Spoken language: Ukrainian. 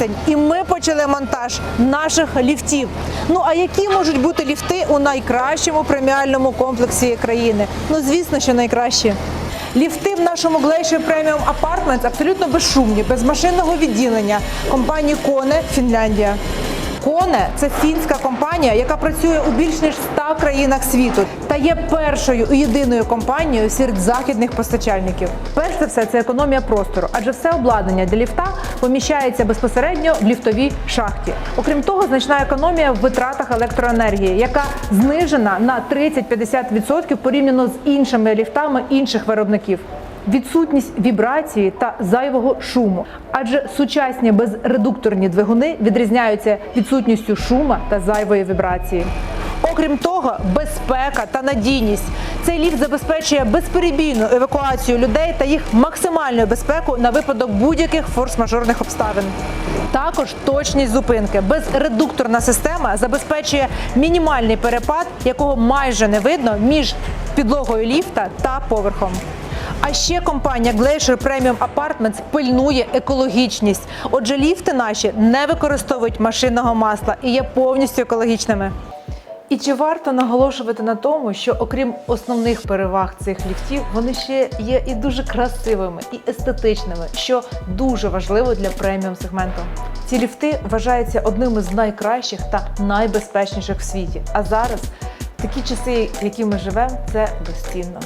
вересень, і ми почали монтаж наших ліфтів. Ну а які можуть бути ліфти у найкращому преміальному комплексі країни? Ну звісно, що найкращі. Ліфти в нашому Glacier Premium Apartments абсолютно безшумні, без машинного відділення компанії Коне Фінляндія. Коне це фінська компанія, яка працює у більш ніж 100 країнах світу та є першою і єдиною компанією серед західних постачальників. Перш за все, це економія простору, адже все обладнання для ліфта поміщається безпосередньо в ліфтовій шахті. Окрім того, значна економія в витратах електроенергії, яка знижена на 30-50% порівняно з іншими ліфтами інших виробників. Відсутність вібрації та зайвого шуму, адже сучасні безредукторні двигуни відрізняються відсутністю шума та зайвої вібрації. Окрім того, безпека та надійність. Цей ліфт забезпечує безперебійну евакуацію людей та їх максимальну безпеку на випадок будь-яких форс-мажорних обставин. Також точність зупинки. Безредукторна система забезпечує мінімальний перепад, якого майже не видно між підлогою ліфта та поверхом. А ще компанія Glacier Premium Apartments пильнує екологічність. Отже, ліфти наші не використовують машинного масла і є повністю екологічними. І чи варто наголошувати на тому, що окрім основних переваг цих ліфтів, вони ще є і дуже красивими, і естетичними, що дуже важливо для преміум сегменту. Ці ліфти вважаються одними з найкращих та найбезпечніших в світі. А зараз такі часи, які ми живемо, це безцінно.